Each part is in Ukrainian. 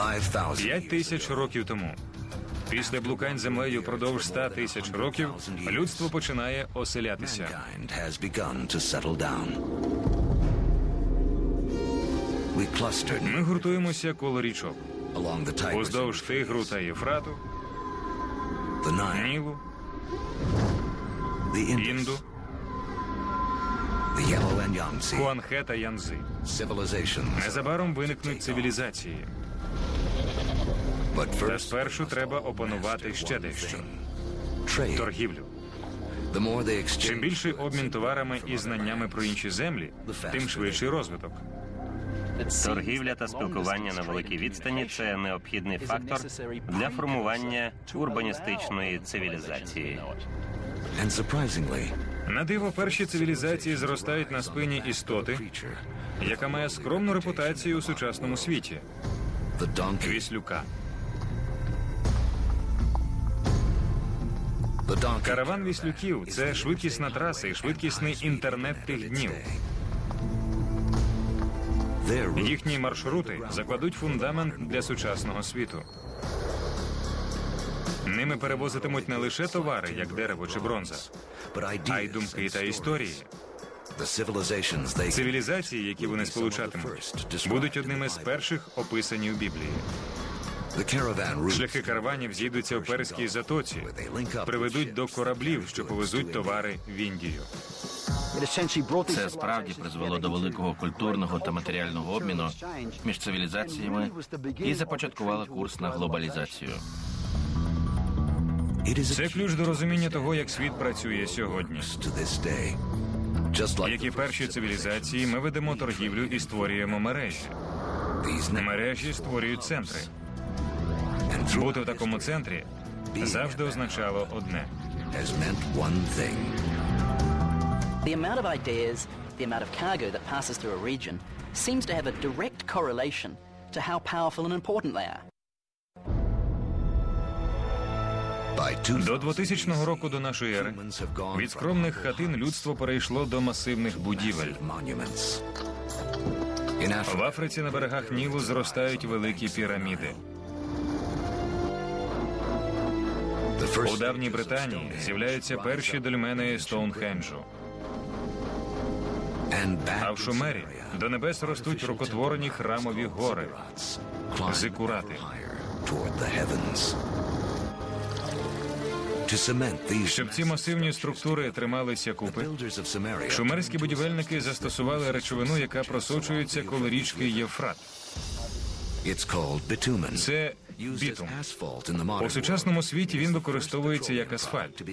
5,000 П'ять тисяч років тому. Після блукань землею впродовж ста тисяч років людство починає оселятися. Ми гуртуємося коло річок уздовж Тигру та Єфрату, Нілу, Інду. Хуанхе та Янзи. Незабаром виникнуть цивілізації, та спершу треба опанувати ще дещо торгівлю. The more they Чим більший обмін товарами і знаннями про інші землі, тим швидший розвиток. Торгівля та спілкування на великій відстані це необхідний фактор для формування урбаністичної цивілізації. На диво перші цивілізації зростають на спині істоти, яка має скромну репутацію у сучасному світі the віслюка. Караван віслюків це швидкісна траса і швидкісний інтернет тих днів. Їхні маршрути закладуть фундамент для сучасного світу. Ними перевозитимуть не лише товари, як дерево чи бронза, а й думки та історії. Цивілізації, які вони сполучатимуть, будуть одними з перших описані у Біблії. Шляхи караванів зійдуться в перській затоці, приведуть до кораблів, що повезуть товари в Індію. Це справді призвело до великого культурного та матеріального обміну між цивілізаціями і започаткувало курс на глобалізацію. Це ключ до розуміння того, як світ працює сьогодні. Як і перші цивілізації, ми ведемо торгівлю і створюємо мережі. Мережі створюють центри. Бути в такому центрі завжди означало одне: has meant one thing. The amount of ideas, the amount of cargo that passes through a region, seems to have a direct correlation to how powerful and important they are. До 2000 року до нашої ери від скромних хатин людство перейшло до масивних будівель. В Африці на берегах Нілу зростають великі піраміди. У давній Британії з'являються перші дольмени Стоунхенджу. А в Шумері до небес ростуть рукотворені храмові гори. Зикурати. Щоб ці масивні структури трималися купи, шумерські будівельники застосували речовину, яка просочується коло річки bitumen. Це бітум. У сучасному світі він використовується як асфальт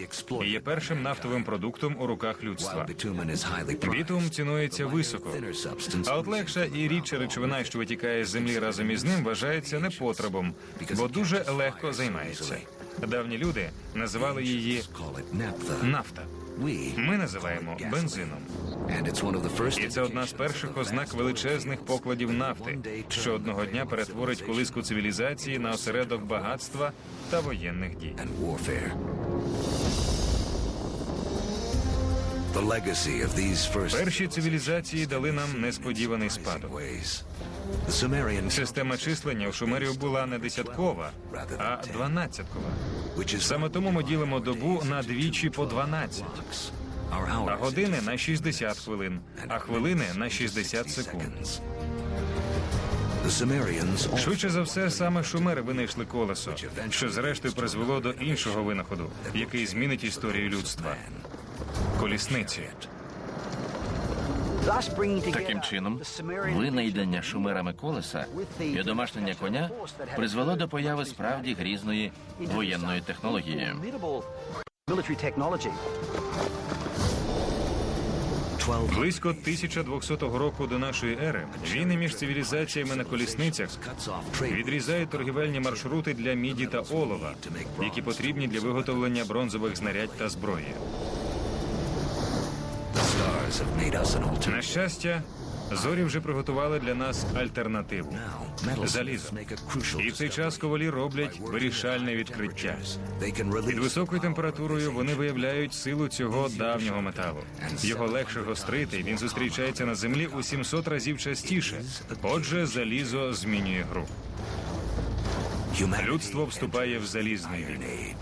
і є першим нафтовим продуктом у руках людства. Бітум цінується високо. А от легша і рідша речовина, що витікає з землі разом із ним, вважається непотребом, бо дуже легко займається. Давні люди називали її нафта. Ми називаємо бензином. І це одна з перших ознак величезних покладів нафти, що одного дня перетворить колиску цивілізації на осередок багатства та воєнних дій. Перші цивілізації дали нам несподіваний спадок. Система числення у шумерів була не десяткова, а дванадцяткова. Саме тому ми ділимо добу на двічі по 12, our а години на 60 хвилин, а хвилини на 60 секунд. Швидше за все, саме шумери винайшли колесо, що зрештою призвело до іншого винаходу, який змінить історію людства. Колісниці. Таким чином, винайдення шумерами колеса і домашнення коня призвело до появи справді грізної воєнної технології. military technology. 12 Близько 1200 року до нашої ери війни між цивілізаціями на колісницях відрізають торгівельні маршрути для міді та олова, які потрібні для виготовлення бронзових знарядь та зброї. На щастя, зорі вже приготували для нас альтернативу залізо. І в цей час ковалі роблять вирішальне відкриття. Під високою температурою вони виявляють силу цього давнього металу. Його легше гострити. Він зустрічається на землі у 700 разів частіше. Отже, залізо змінює гру. Людство вступає в залізний вік.